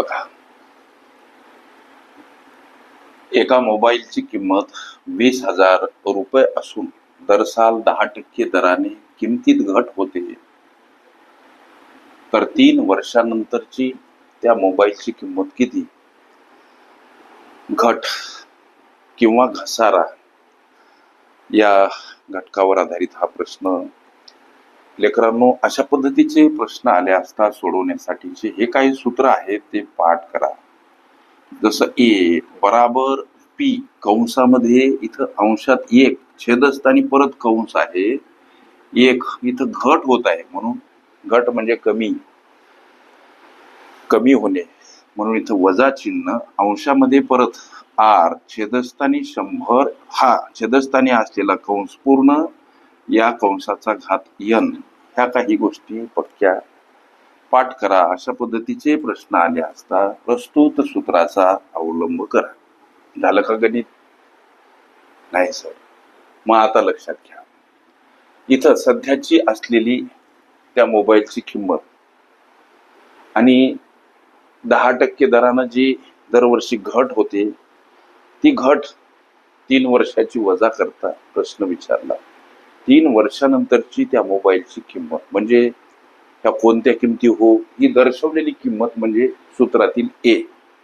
बघा. एका मोबाईलची किंमत वीस हजार रुपये असून दर साल दहा टक्के दराने किमतीत घट होते. तर तीन वर्षानंतरची त्या मोबाईलची किंमत किती? घट किंवा घसारा या घटकावर आधारित हा प्रश्न लेकरांनो अशा पद्धतीचे प्रश्न आले असता सोडवण्यासाठीचे हे काही सूत्र आहेत ते पाठ करा. जसं ए बराबर पी कंसामध्ये इथं अंशात एक छेदस्थानी परत कंस आहे. एक इथं घट होत आहे म्हणून घट म्हणजे कमी कमी होणे. म्हणून इथं वजा चिन्ह अंशामध्ये परत आर छेदस्थानी शंभर हा छेदस्थानी असलेला कंस पूर्ण या कंसाचा घात यन ह्या काही गोष्टी पक्क्या. पाठ करा अशा पद्धतीचे प्रश्न आले असता प्रस्तुत सूत्राचा अवलंब करा. झालं का गणित? नाही सर. मग आता लक्षात घ्या. इथं सध्याची असलेली त्या मोबाईलची किंमत आणि दहा टक्के दरानं जी दरवर्षी घट होते ती घट तीन वर्षाची वजा करता प्रश्न विचारला. तीन वर्षानंतरची त्या मोबाईलची किंमत. म्हणजे ह्या कोणत्या किमती हो ही दर्शवलेली किंमत म्हणजे सूत्रातील ए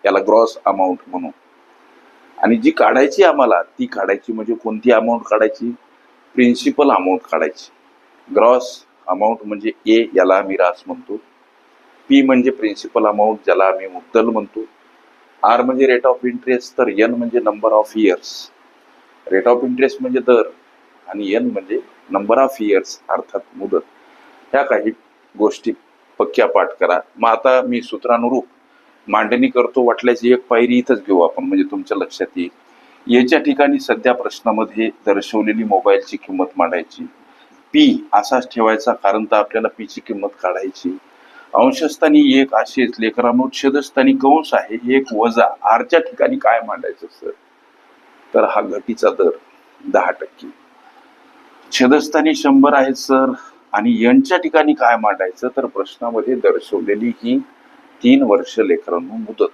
याला ग्रॉस अमाऊंट म्हणून. आणि जी काढायची आम्हाला ती काढायची म्हणजे कोणती अमाऊंट काढायची? प्रिन्सिपल अमाऊंट काढायची. ग्रॉस अमाऊंट म्हणजे ए याला आम्ही रास म्हणतो. पी म्हणजे प्रिन्सिपल अमाऊंट ज्याला आम्ही मुद्दल म्हणतो. आर म्हणजे रेट ऑफ इंटरेस्ट तर एन म्हणजे number of years rate of interest म्हणजे दर. आणि एन म्हणजे नंबर ऑफ इयर्स अर्थात मुदत. ह्या काही गोष्टी पक्क्या पाठ करा. मग आता मी सूत्रानुरूप मांडणी करतो वाटल्याची एक पायरी इथंच घेऊ आपण म्हणजे तुमच्या लक्षात येईल. याच्या ठिकाणी सध्या प्रश्नामध्ये दर्शवलेली मोबाईलची किंमत मांडायची. पी असाच ठेवायचा कारण तर आपल्याला पीची किंमत काढायची. अंशस्थानी एक असेच लेकरांनो छेदस्थानी कंस आहे एक वजा आरच्या ठिकाणी काय मांडायचं सर तर हा घटीचा दर दहा टक्के. छेदस्थानी शंभर आहे सर. आणि यांच्या ठिकाणी काय मांडायचं तर प्रश्नामध्ये दर्शवलेली ही तीन वर्ष लेकरांनो मुदत.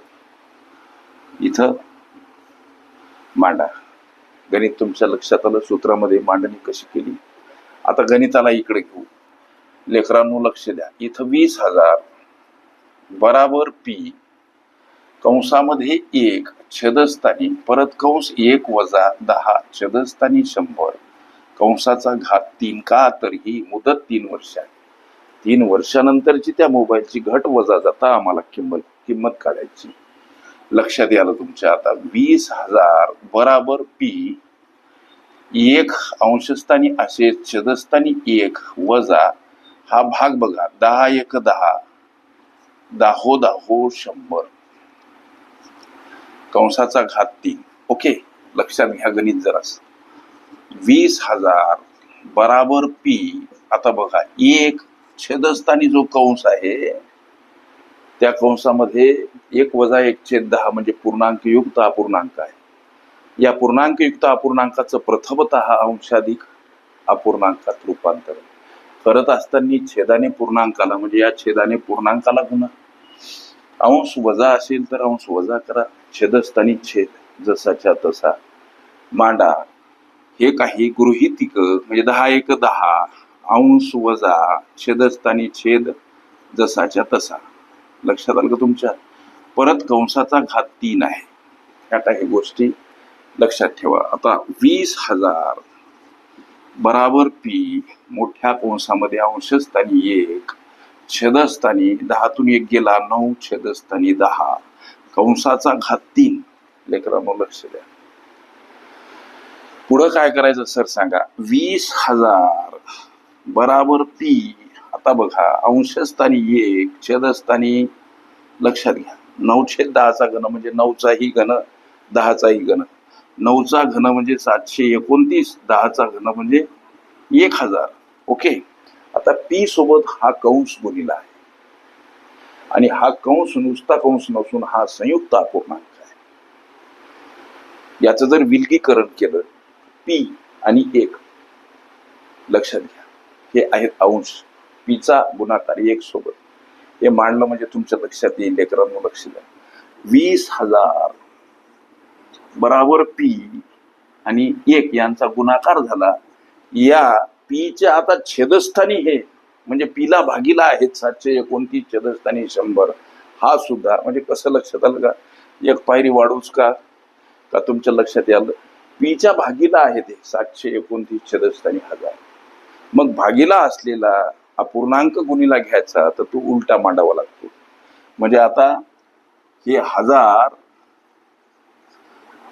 इथं मांडा. गणित तुमच्या लक्षात आलं सूत्रामध्ये मांडणी कशी केली? आता गणिताला इकडे घेऊ. लेकरांनो लक्ष द्या. इथं वीस हजार बराबर पी. कंसामध्ये एक छेदस्थानी. परत कंस एक वजा दहा छेदस्थानी शंभर. कंसाचा घात तीन का? तर ही मुदत तीन वर्ष आहे तीन वर्षानंतरची त्या मोबाईलची घट वजा जाता आम्हाला किंमत किंमत काढायची. लक्षात यालं तुमच्या आता वीस हजार बराबर पी एक अंशस्थानी असे छेदस्थानी एक वजा हा भाग बघा दहा एक दहा दाहो दाहो शंभर. कंसाचा घात तीन. ओके? लक्षात घ्या गणित जरास. वीस हजार बराबर पी आता बघा एक छेदस्थानी जो कंस आहे त्या कंसामध्ये एक वजा एक छेद दहा म्हणजे पूर्णांक युक्त अपूर्णांक आहे. या पूर्णांकयुक्त अपूर्णांकाचं प्रथमत अंशाधिक अपूर्णांकात रूपांतर. करत असताना छेदाने पूर्णांकाला म्हणजे या छेदाने पूर्णांकाला गुणा. अंश वजा असेल तर अंश वजा करा. छेदस्थानी छेद जसाच्या तसा. मांडा हे काही गृहितिक म्हणजे दहा एक दहा अंश वजा छेदस्थानी छेद जसाच्या तसा. लक्षात आलं का तुमच्या? परत कंसाचा घात तीन आहे. ह्या काही गोष्टी. लक्षात ठेवा. आता वीस हजार बराबर पी मोठ्या कंसामध्ये अंशस्थानी एक छेदस्थानी दहातून एक गेला नऊ छेदस्थानी दहा. कंसाचा घात तीन. लेकरांनो लक्ष द्या. पुढं काय करायचं सर सांगा. वीस हजार बराबर पी आता बघा अंशस्थानी एक छेदस्थानी लक्षात घ्या. नऊशे दहाचा घन म्हणजे नऊचाही घन दहाचाही घन. नऊचा घन म्हणजे सातशे एकोणतीस दहाचा घन म्हणजे एक हजार. ओके? आता पी सोबत हा कंस बोलीला आहे. आणि हा कंस नुसता कंस नसून हा संयुक्त अपूर्णांक आहे. याचं जर विलगीकरण केलं पी आणि एक. लक्षात घ्या. हे आहेत अंश. पीचा गुणाकार एक सोबत. हे मांडलं म्हणजे तुमच्या लक्षात येईल लेकरांना लक्ष द्या. वीस हजार बराबर पी आणि एक यांचा गुणाकार झाला. या पीच्या आता छेदस्थानी हे म्हणजे पीला भागीला आहेत सातशे एकोणतीस छेदस्थानी शंभर. हा सुद्धा म्हणजे कसं लक्षात आलं का? एक पायरी वाढूच का? का तुमच्या लक्षात आलं पीच्या भागीला आहे ते. सातशे एकोणतीस छदस्तानी हजार. मग भागीला असलेला अपूर्णांक गुणीला घ्यायचा तर तो उलटा मांडावा लागतो. म्हणजे आता हे हजार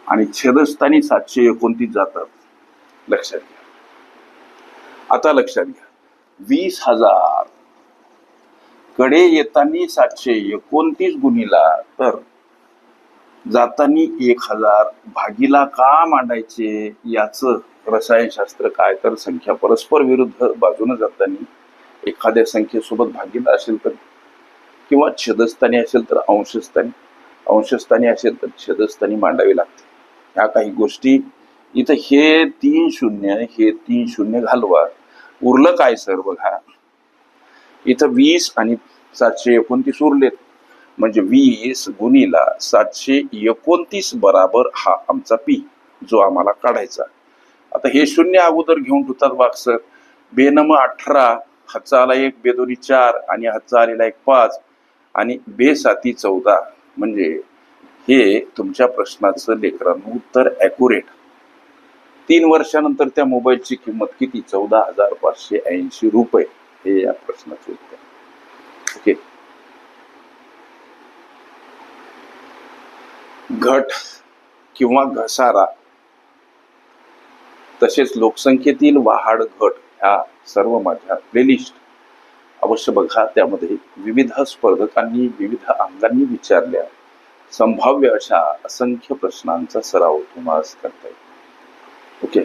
आणि छेदस्थानी सातशे एकोणतीस जातात. लक्षात घ्या. आता लक्षात घ्या. वीस हजार. कडे येताना सातशे एकोणतीस गुणीला तर जातानी एक हजार भागीला का मांडायचे याच रसायनशास्त्र काय तर संख्या परस्पर विरुद्ध बाजूने जाताना एखाद्या संख्येसोबत भागीला असेल तर किंवा छेदस्थानी असेल तर अंशस्थानी अंशस्थानी असेल तर छेदस्थानी मांडावी लागते. ह्या काही गोष्टी इथं हे तीन शून्य हे तीन शून्य घालवा. उरलं काय सर बघा? इथं वीस आणि सातशे एकोणतीस उरलेत. म्हणजे वीस गुणीला सातशे एकोणतीस बराबर हा आमचा पी जो आम्हाला काढायचा. आता हे शून्य अगोदर घेऊन ठेवतात बाग सर. बेनम अठरा हातचा आला एक बेदोरी चार आणि हातचा आलेला एक पाच आणि बेसाती चौदा. म्हणजे हे तुमच्या प्रश्नाचं लेकरांनो उत्तर ॲक्युरेट तीन वर्षानंतर त्या मोबाईलची किंमत किती? चौदा हजार पाचशे ऐंशी रुपये. हे या प्रश्नाचं उत्तर. ओके घट किंवा घसारा तसेच लोकसंख्येतील वाढ घट ह्या सर्व माझ्या प्लेलिस्ट अवश्य बघा त्यामध्ये विविध स्पर्धकांनी विविध अंगांनी विचारल्या. संभाव्य अशा असंख्य प्रश्नांचा सराव तुम्हाला करता येईल. ओके